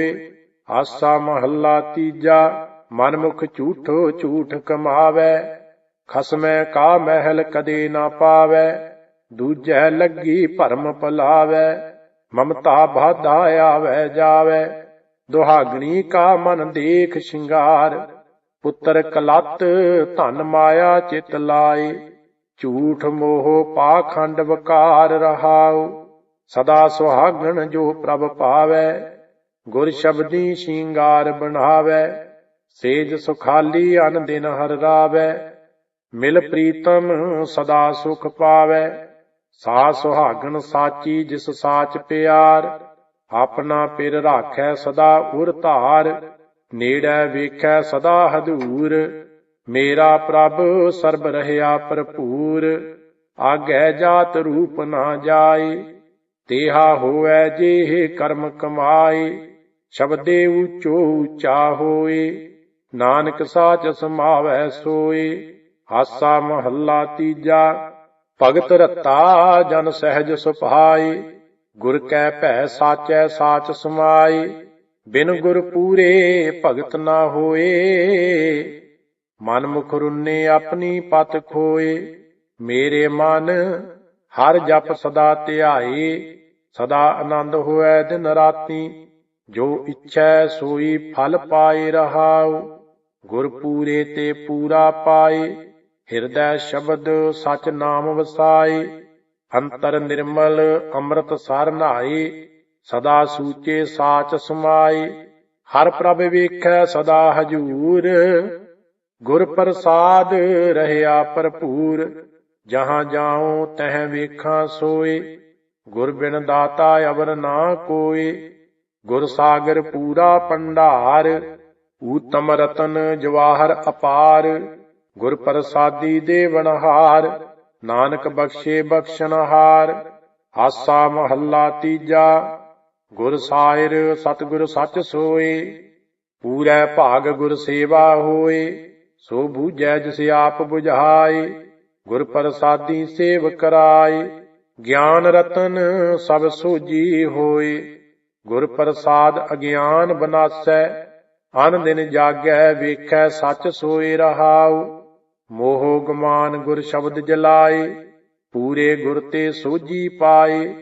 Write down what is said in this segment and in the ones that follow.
ਹੋਏ ਆਸਾ ਮਹੱਲਾ ਤੀਜਾ ਮਨ ਮੁਖ ਝੂਠੋ ਝੂਠ ਕਮਾਵੇ, ਖਸਮੈ ਕਾ ਮਹਿਲ ਕਦੇ ਨਾ ਪਾਵੇ, ਦੂਜੈ ਲੱਗੀ ਭਰਮ ਪਲਾਵੇ ਮਮਤਾ ਬਾਧਾ ਆਵੇ ਜਾਵੇ, ਦੁਹਾਗਣੀ ਕਾ ਮਨ ਦੇਖ ਸ਼ਿੰਗਾਰ, ਪੁੱਤਰ ਕਲਤ ਧਨ ਮਾਇਆ ਚਿਤ ਲਾਏ, ਝੂਠ ਮੋਹ ਪਾਖੰਡ ਵਕਾਰ ਰਹਾਉ, ਸਦਾ ਸੁਹਾਗਣ ਜੋ ਪ੍ਰਭ ਪਾਵੇ ਗੁਰ ਸ਼ਬਦੀ ਸ਼ਿੰਗਾਰ ਬਣਾਵੇ, ਸੇਜ ਸੁਖਾਲੀ ਅਨ ਦਿਨ ਹਰ ਰਾਵੇ, ਮਿਲ ਪ੍ਰੀਤਮ ਸਦਾ ਸੁਖ ਪਾਵੇ, ਸਾ ਸੁਹਾਗਣ ਸਾਚੀ ਜਿਸ ਸਾਚ ਪਿਆਰ, ਆਪਣਾ ਪਿਰ ਰਾਖੈ ਸਦਾ ਉਰ ਧਾਰ, ਨੇੜੇ ਵੇਖੈ ਸਦਾ ਹਦੂਰ, ਮੇਰਾ ਪ੍ਰਭ ਸਰਬ ਰਹਿਆ ਭਰਪੂਰ, ਆਗੈ ਜਾਤ ਰੂਪ ਨਾ ਜਾਏ, ਤੇਹਾ ਹੋਐ ਜੇ ਕਰਮ ਕਮਾਏ। ਸ਼ਬਦੇ ਉੱਚੋ ਉੱਚਾ ਹੋਏ ਨਾਨਕ ਸਾਚ ਸਮਾਵੈ ਸੋਏ, ਹਾਸਾ ਮਹੱਲਾ ਤੀਜਾ, ਭਗਤ ਰਤਾ ਜਨ ਸਹਿਜ ਸੁਭਾਈ ਗੁਰ ਕੈ ਭੈ ਸਾਚੈ ਸਾਚ ਸਮਾਈ ਬਿਨ ਗੁਰ ਪੂਰੇ ਭਗਤ ਨਾ ਹੋਏ। ਮਨ ਮੁਖ ਰੁੰਨੇ ਆਪਣੀ ਪਤ ਖੋਏ, ਮੇਰੇ ਮਨ ਹਰ ਜਪ ਸਦਾ ਧਿਆਏ, ਸਦਾ ਆਨੰਦ ਹੋਐ ਦਿਨ ਰਾਤੀ। ਜੋ ਇੱਛੈ ਸੋਈ ਫਲ ਪਾਏ ਰਹਾਉ ਗੁਰ ਪੂਰੇ ਤੇ ਪੂਰਾ ਪਾਏ, ਹਿਰਦੈ ਸ਼ਬਦ ਸਚ ਨਾਮ ਵਸਾਏ, ਅੰਤਰ ਨਿਰਮਲ ਅੰਮ੍ਰਿਤ ਸਰ ਨਾਏ ਸਦਾ ਸੂਚੇ ਸਾਚ ਸਮਾਏ, ਹਰ ਪ੍ਰਭ ਵੇਖੈ ਸਦਾ ਹਜੂਰ, ਗੁਰ ਪ੍ਰਸਾਦ ਰਹਿਆ ਭਰਪੂਰ, ਜਹਾਂ ਜਾਉ ਤਹ ਵੇਖਾਂ ਸੋਏ, ਗੁਰ ਬਿਨ ਦਾਤਾ ਅਵਰ ਨਾ ਕੋਏ ਗੁਰ ਸਾਗਰ ਪੂਰਾ ਪੰਡਾਰ, ਊਤਮ ਰਤਨ ਜਵਾਹਰ ਅਪਾਰ, ਗੁਰ ਪ੍ਰਸਾਦੀ ਦੇਵਨਹਾਰ ਨਾਨਕ ਬਖਸ਼ੇ ਬਖਸ਼ਨਹਾਰ ਆਸਾ ਮਹੱਲਾ ਤੀਜਾ, ਗੁਰ ਸਾਇਰ ਸਤਿਗੁਰ ਸੱਚ ਸੋਏ, ਪੂਰੈ ਭਾਗ ਗੁਰ ਸੇਵਾ ਹੋਏ, ਸੋ ਬੂਝੈ ਜਿਸ ਆਪ 부ਝਾਏ ਗੁਰ ਪ੍ਰਸਾਦੀ ਸੇਵ ਕਰਾਏ, ਗਿਆਨ ਰਤਨ ਸਭ ਸੋਜੀ ਹੋਏ। ਗੁਰ ਪ੍ਰਸਾਦ ਅਗਿਆਨ ਬਨਾਸੈ, ਅਨ ਦਿਨ ਜਾਗੈ ਵੇਖੈ ਸੱਚ ਸੋਏ ਰਹਾਉ। ਮੋਹ ਗਮਾਨ ਗੁਰ ਸ਼ਬਦ ਜਲਾਏ, ਪੂਰੇ ਗੁਰ ਤੇ ਸੋਜੀ ਪਾਏ।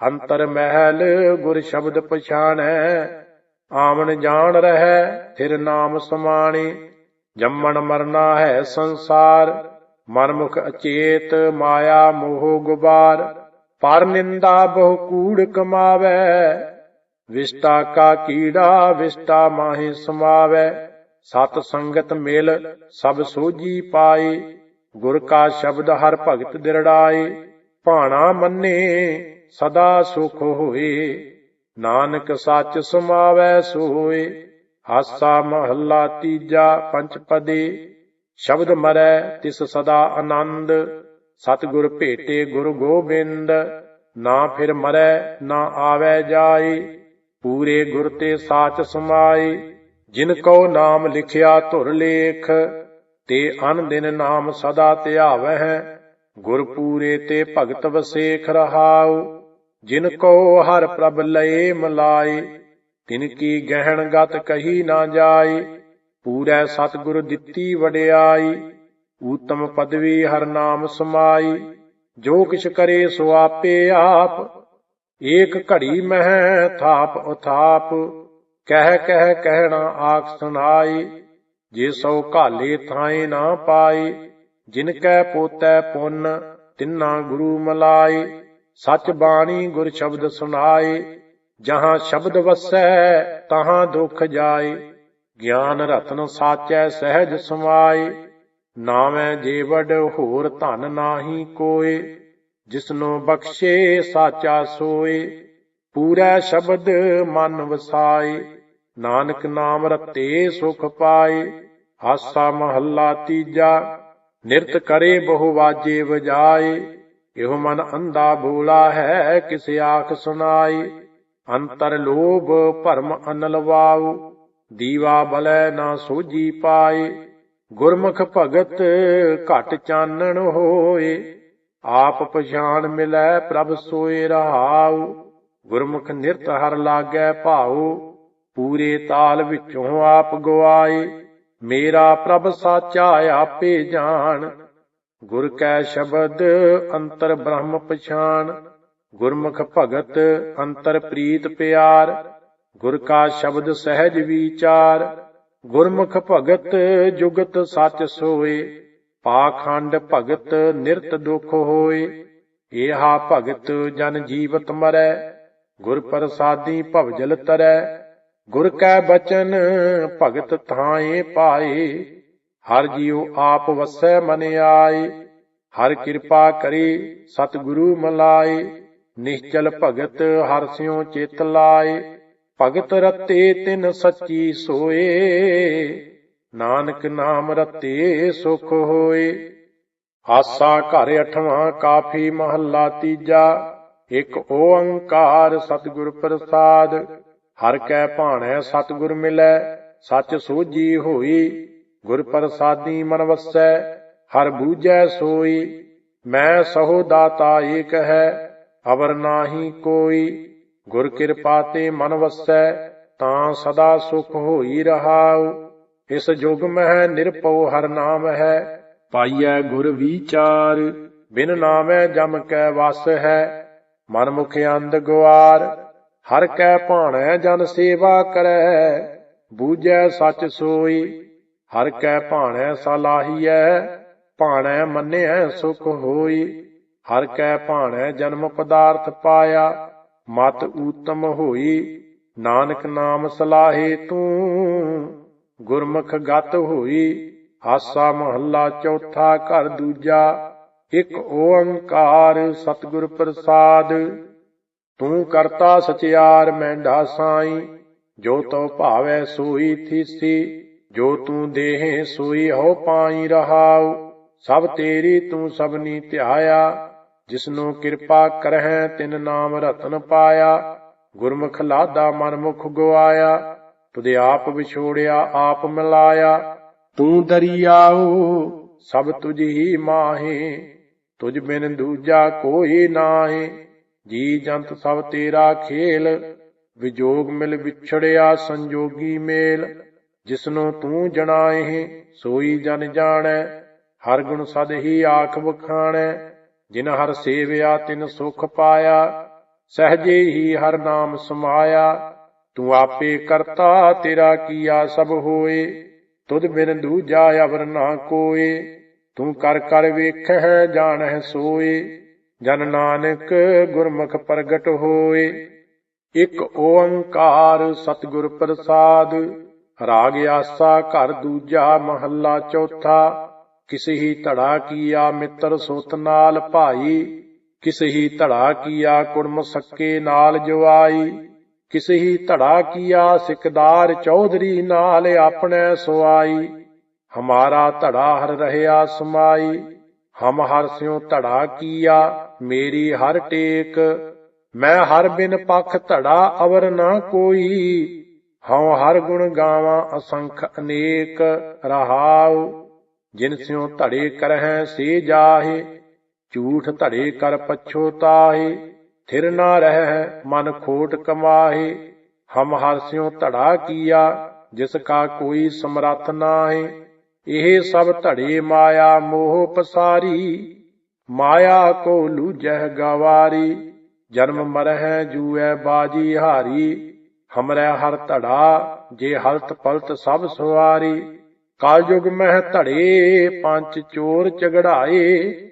ਅੰਤਰ ਮਹਿਲ ਗੁਰ ਸ਼ਬਦ ਪਛਾਣੈ ਆਵਣ ਜਾਣ ਰਹਿ ਫਿਰ ਨਾਮ ਸਮਾਣੇ। ਜੰਮਣ ਮਰਨਾ ਹੈ ਸੰਸਾਰ, ਮਨਮੁਖ ਅਚੇਤ ਮਾਇਆ ਮੋਹ ਗੁਬਾਰ। ਪਰ ਨਿੰਦਾ ਬਹੁ ਕੂੜ ਕਮਾਵੇ ਵਿਸ਼ਟਾ ਕਾ ਕੀੜਾ, ਵਿਸ਼ਟਾ ਮਾਹੀ ਸਮਾਵੇ। ਸਤ ਸੰਗਤ ਮਿਲ, ਸਭ ਸੋਜੀ ਪਾਏ। ਗੁਰ ਕਾ ਸ਼ਬਦ ਹਰ ਭਗਤ ਦਿਰੜਾਏ। ਭਾਣਾ ਮੰਨੇ, ਸਦਾ ਸੁਖ ਹੋਏ। ਨਾਨਕ ਸੱਚ ਸਮਾਵੈ ਸੋਏ। ਹਾਸਾ ਮਹੱਲਾ ਤੀਜਾ ਪੰਚਪਦੇ ਸ਼ਬਦ ਮਰੈ, ਤਿਸ ਸਦਾ ਆਨੰਦ। ਸਤਿਗੁਰ ਭੇਟੇ ਗੁਰ ਗੋਬਿੰਦ। ਨਾ ਫਿਰ ਮਰੈ, ਨਾ ਆਵੈ ਜਾਏ। ਪੂਰੇ ਗੁਰ ਤੇ ਸਾਚ ਸਮਾਏ, ਜਿਨ ਕੋ ਨਾਮ ਲਿਖਿਆ ਧੁਰ ਲੇਖ, ਤੇ ਅਨ ਦਿਨ ਨਾਮ ਸਦਾ ਧਿਆਵਹਿ, ਗੁਰ ਪੂਰੇ ਤੇ ਭਗਤ ਵਸੇਖ ਰਹਾਉ, ਜਿਨ ਕੋ ਹਰ ਪ੍ਰਭ ਲਏ ਮਲਾਏ, ਤਿਨ ਕੀ ਗਹਿਣ ਗਤ ਕਹੀ ਨਾ ਜਾਏ, ਪੂਰੈ ਸਤਿਗੁਰ ਦਿੱਤੀ ਵਡਿਆਈ, ਊਤਮ ਪਦਵੀ ਹਰ ਨਾਮ ਸਮਾਈ, ਜੋ ਕਿਛ ਕਰੇ ਸੋ ਆਪੇ ਆਪ ਏਕ ਘੜੀ ਮਹਿ ਥਾਪ ਉਥਾਪ, ਕਹਿ ਕਹਿ ਕਹਿਣਾ ਆਖ ਸੁਨਾਈ ਜੇ ਸੋ ਘਾਲੇ ਥਾਏ ਨਾ ਪਾਈ, ਜਿਨ ਕੈ ਪੋਤੈ ਪੁੰਨ, ਤਿੰਨਾ ਗੁਰੂ ਮਲਾਈ, ਸਚ ਬਾਣੀ ਗੁਰ ਸ਼ਬਦ ਸੁਨਾਏ ਜਹਾਂ ਸ਼ਬਦ ਵਸੈ ਤਹਾਂ ਦੁਖ ਜਾਏ ਗਿਆਨ ਰਤਨ ਸਾਚੈ ਸਹਿਜ ਸਮਾਏ ਨਾਵੇਂ ਜੀਵੜ ਹੋਰ ਧਨ ਨਾਹੀ ਕੋਏ ਜਿਸਨੋ ਬਖਸ਼ੇ ਸਾਚਾ ਸੋਏ, ਪੂਰਾ ਸ਼ਬਦ ਮਨ ਵਸਾਏ, ਨਾਨਕ ਨਾਮ ਰਤੇ ਸੁਖ ਪਾਏ, ਆਸਾ ਮਹੱਲਾ ਤੀਜਾ, ਨਿਰਤ ਕਰੇ ਬਹੁ ਵਾਜੇ ਵਜਾਏ, ਇਹੋ ਮਨ ਅੰਧਾ ਭੂਲਾ ਹੈ, ਕਿਸ ਆਖ ਸੁਨਾਈ ਅੰਤਰ ਲੋਭ ਭਰਮ ਅਨਲਵਾਉ ਦੀਵਾ ਬਲੈ ਨਾ ਸੋਜੀ ਪਾਏ, ਗੁਰਮੁਖ ਭਗਤ ਘਟ ਚਾਨਣ ਹੋਏ ਆਪ ਪਛਾਨ ਮਿਲੈ ਪ੍ਰਭ ਸੋਏ ਰਹਾਉ, ਗੁਰਮੁਖ ਨਿਰਤ ਹਰ ਲਾਗੈ ਭਾਉ, ਪੂਰੇ ਤਾਲ ਵਿੱਚੋਂ ਆਪ ਗਵਾਏ, ਮੇਰਾ ਪ੍ਰਭ ਸਾਚਾ ਆਪੇ ਜਾਣ। ਗੁਰ ਕੈ ਸ਼ਬਦ ਅੰਤਰ ਬ੍ਰਹਮ ਪਛਾਨ ਗੁਰਮੁਖ ਭਗਤ ਅੰਤਰ ਪ੍ਰੀਤ ਪਿਆਰ, ਗੁਰ ਕਾ ਸ਼ਬਦ ਸਹਿਜ ਵਿਚਾਰ, ਗੁਰਮੁਖ ਭਗਤ ਜੁਗਤ ਸੱਚ ਸੋਏ। ਪਾਖੰਡ ਭਗਤ ਨਿਰਤ ਦੁਖ ਹੋਏ, ਏਹਾ ਭਗਤ ਜਨ ਜੀਵਤ ਮਰੈ, ਗੁਰ ਪ੍ਰਸਾਦੀ ਭਵਜਲ ਤਰੈ। ਗੁਰ ਕੈ ਬਚਨ ਭਗਤ ਥਾਏ ਪਾਏ, ਹਰ ਜੀਉ ਆਪ ਵਸੈ ਮਨ ਆਏ। ਹਰ ਕਿਰਪਾ ਕਰੇ ਸਤਿਗੁਰੂ ਮਲਾਏ, ਨਿਸ਼ਚਲ ਭਗਤ ਹਰ ਸਿਉ ਚੇਤ ਲਾਏ। ਭਗਤ ਰਤੇ ਤਿਨ ਸੱਚੀ ਸੋਏ। ਨਾਨਕ ਨਾਮ ਰਤੇ ਸੁਖ ਹੋਏ। ਆਸਾ ਘਰ ਅਠਵਾਂ, ਕਾਫੀ ਮਹੱਲਾ ਤੀਜਾ। ਇੱਕ ਓੰਕਾਰ ਸਤਿਗੁਰ ਪ੍ਰਸਾਦ। ਹਰ ਕੈ ਭਾਣੈ ਸਤਿਗੁਰ ਮਿਲੈ, ਸੱਚ ਸੋਜੀ ਹੋਈ। ਗੁਰ ਪ੍ਰਸਾਦੀ ਮਨ ਵਸੈ, ਹਰ ਬੂਝੈ ਸੋਈ। ਮੈਂ ਸਹੋ ਦਾਤਾ ਏਕ ਹੈ, ਅਵਰ ਨਾਹੀ ਕੋਈ। ਗੁਰ ਕਿਰਪਾ ਤੇ ਮਨ ਵਸੈ, ਤਾਂ ਸਦਾ ਸੁਖ ਹੋਈ ਰਹਾਉ। ਇਸ ਯੁਗ ਮਹਿ ਨਿਰਪਉ ਹਰ ਨਾਮ ਹੈ। ਪਾਈਐ ਗੁਰ ਵਿਚਾਰ। ਬਿਨ ਨਾਮੈ ਜਮ ਕੈ ਵਸ ਹੈ। ਮਨ ਮੁਖ ਅੰਧ ਗਵਾਰ ਹਰ ਕੈ ਭਾਣੈ ਜਨ ਸੇਵਾ ਕਰੈ। ਬੂਝੈ ਸੱਚ ਸੋਈ ਹਰ ਕੈ ਭਾਣੈ ਸਲਾਹੀਐ ਭਾਣੈ ਮੰਨਿਐ ਸੁਖ ਹੋਈ ਹਰ ਕੈ ਭਾਣੈ ਜਨਮ ਪਦਾਰਥ ਪਾਇਆ। ਮਤ ਊਤਮ ਹੋਈ ਨਾਨਕ ਨਾਮ ਸਲਾਹੇ ਤੂੰ। ਗੁਰਮੁਖ ਗਤ ਹੋਈ ਹਾਸਾ ਮਹੱਲਾ ਚੌਥਾ ਘਰ ਦੂਜਾ, ਇਕ ਓੰਕਾਰ ਸਤਿਗੁਰ ਪ੍ਰਸਾਦ। ਤੂੰ ਕਰਤਾ ਸਚਿਆਰ ਮੈਂਢਾ ਸਾਈ ਜੋ ਤੋ ਭਾਵੈ ਸੋਈ ਥੀਸੀ, ਜੋ ਤੂੰ ਦੇਹੇ ਸੋਈ ਹੋ ਪਾਈ ਰਹਾਉ। ਸਭ ਤੇਰੀ ਤੂੰ ਸਭਨੀ ਧਿਆਇਆ, ਜਿਸਨੂੰ ਕਿਰਪਾ ਕਰਹਿ, ਤਿਨ ਨਾਮ ਰਤਨ ਪਾਇਆ। ਗੁਰਮੁਖ ਲਾਦਾ ਮਨ ਮੁਖ ਗਵਾਇਆ ਤੁਦੇ ਆਪ ਵਿਛੋੜਿਆ, ਆਪ ਮਿਲਾਇਆ। ਤੂੰ ਦਰਿਆਉ ਸਭ ਤੁਝ ਹੀ ਮਾਹੇ। ਤੁਝ ਬਿਨ ਦੂਜਾ ਕੋਈ ਨਾਹੀ। ਜੀ ਜੰਤ ਸਭ ਤੇਰਾ ਖੇਲ। ਵਿਜੋਗ ਮਿਲ ਵਿਛੜਿਆ ਸੰਜੋਗੀ ਮੇਲ। ਜਿਸਨੂੰ ਤੂੰ ਜਣਾਏ ਸੋਈ ਜਨ ਜਾਣੈ। ਹਰ ਗੁਣ ਸਦ ਹੀ ਆਖ ਬਖਾਣੈ ਜਿਨ ਹਰ ਸੇਵਿਆ, ਤਿਨ ਸੁਖ ਪਾਇਆ। ਸਹਜੇ ਹੀ ਹਰ ਨਾਮ ਸਮਾਇਆ। ਤੂੰ ਆਪੇ ਕਰਤਾ, ਤੇਰਾ ਕੀਆ ਸਭ ਹੋਏ। ਤੁਧ ਬਿਨ ਦੂਜਾ ਅਵਰ ਨਾ ਕੋਏ। ਤੂੰ ਕਰ ਕਰ ਵੇਖਹਿ, ਜਾਣਹਿ ਸੋਏ। ਜਨ ਨਾਨਕ ਗੁਰਮੁਖ ਪ੍ਰਗਟ ਹੋਏ। ਇਕ ਓੰਕਾਰ ਸਤਿਗੁਰ ਪ੍ਰਸਾਦ। ਰਾਗ ਆਸਾ ਘਰ ਦੂਜਾ ਮਹੱਲਾ ਚੌਥਾ। ਕਿਸੇ ਹੀ ਧੜਾ ਕੀਆ ਮਿੱਤਰ ਸੁਤ ਨਾਲ ਭਾਈ। ਕਿਸੇ ਹੀ ਧੜਾ ਕੀਆ ਕੁੜਮ ਸੱਕੇ ਨਾਲ ਜਵਾਈ। ਕਿਸੇ ਹੀ ਧੜਾ ਕੀਆ ਸਿਕਦਾਰ ਚੌਧਰੀ ਨਾਲ ਆਪਣੇ ਸੁਆਈ ਹਮਾਰਾ ਧੜਾ ਹਰ ਰਹਿਆ ਸਮਾਈ। ਹਮ ਹਰ ਸਿਉ ਧੜਾ ਕੀਆ, ਮੇਰੀ ਹਰ ਟੇਕ। ਮੈਂ ਹਰ ਬਿਨ ਪਖ ਧੜਾ ਅਵਰ ਨਾ ਕੋਈ। ਹਉ ਹਰ ਗੁਣ ਗਾਵਾਂ ਅਸੰਖ ਅਨੇਕ, ਰਹਾਉ। ਜਿਨ ਸਿਉ ਧੜੇ ਕਰਹਿ ਸੇ ਜਾਹੇ, ਝੂਠ ਧੜੇ ਕਰ ਪਛੋਤਾਹੇ। ਥਿਰ ਨਾ ਰਹਿ, ਮਨ ਖੋਟ ਕਮਾਹੇ, ਹਮ ਹਰਸਿਉ ਧੜਾ ਕੀਆ, ਜਿਸ ਕਾ ਕੋਈ ਸਮਰੱਥ ਨਾਹੀ। ਇਹ ਸਭ ਧੜੇ ਮਾਇਆ ਮੋਹ ਪਸਾਰੀ, ਮਾਇਆ ਕੋ ਲੂਜਹਿ ਗਵਾਰੀ। ਜਨਮ ਮਰਹਿ ਜੂਐ ਬਾਜੀ ਹਾਰੀ, ਹਮਰੇ ਹਰ ਧੜਾ, ਜੇ ਹਲਤ ਪਲਤ ਸਭ ਸਵਾਰੀ। ਕਾਲਯੁਗ ਮਹਿ ਧੜੇ, ਪੰਜ ਚੋਰ ਚਗੜਾਏ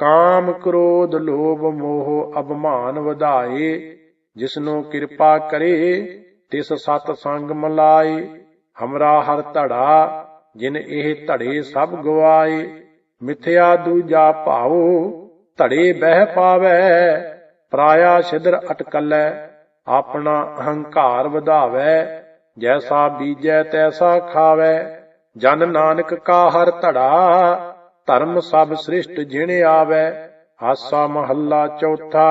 ਕਾਮ ਕ੍ਰੋਧ ਲੋਭ ਮੋਹ ਅਭਮਾਨ ਵਧਾਏ, ਜਿਸਨੂੰ ਕਿਰਪਾ ਕਰੇ, ਤਿਸ ਸਤ ਸੰਗ ਮਲਾਏ ਹਮਰਾ ਹਰ ਧੜਾ, ਜਿਨ ਇਹ ਧੜੇ ਸਭ ਗਵਾਏ। ਮਿਥਿਆ ਦੂਜਾ ਭਾਉ, ਧੜੇ ਬਹਿ ਪਾਵੈ। ਪ੍ਰਾਇਆ ਸਿਦਰ ਅਟਕਲੈ, ਆਪਣਾ ਅਹੰਕਾਰ ਵਧਾਵੈ। ਜੈਸਾ ਬੀਜੈ, ਤੈਸਾ ਖਾਵੈ। ਜਨ ਨਾਨਕ ਕਾ ਹਰ ਧੜਾ ਧਰਮ ਸਭ ਸ੍ਰਿਸ਼ਟ ਜਿਣ ਆਵੈ ਹਾਸਾ ਮਹੱਲਾ ਚੌਥਾ।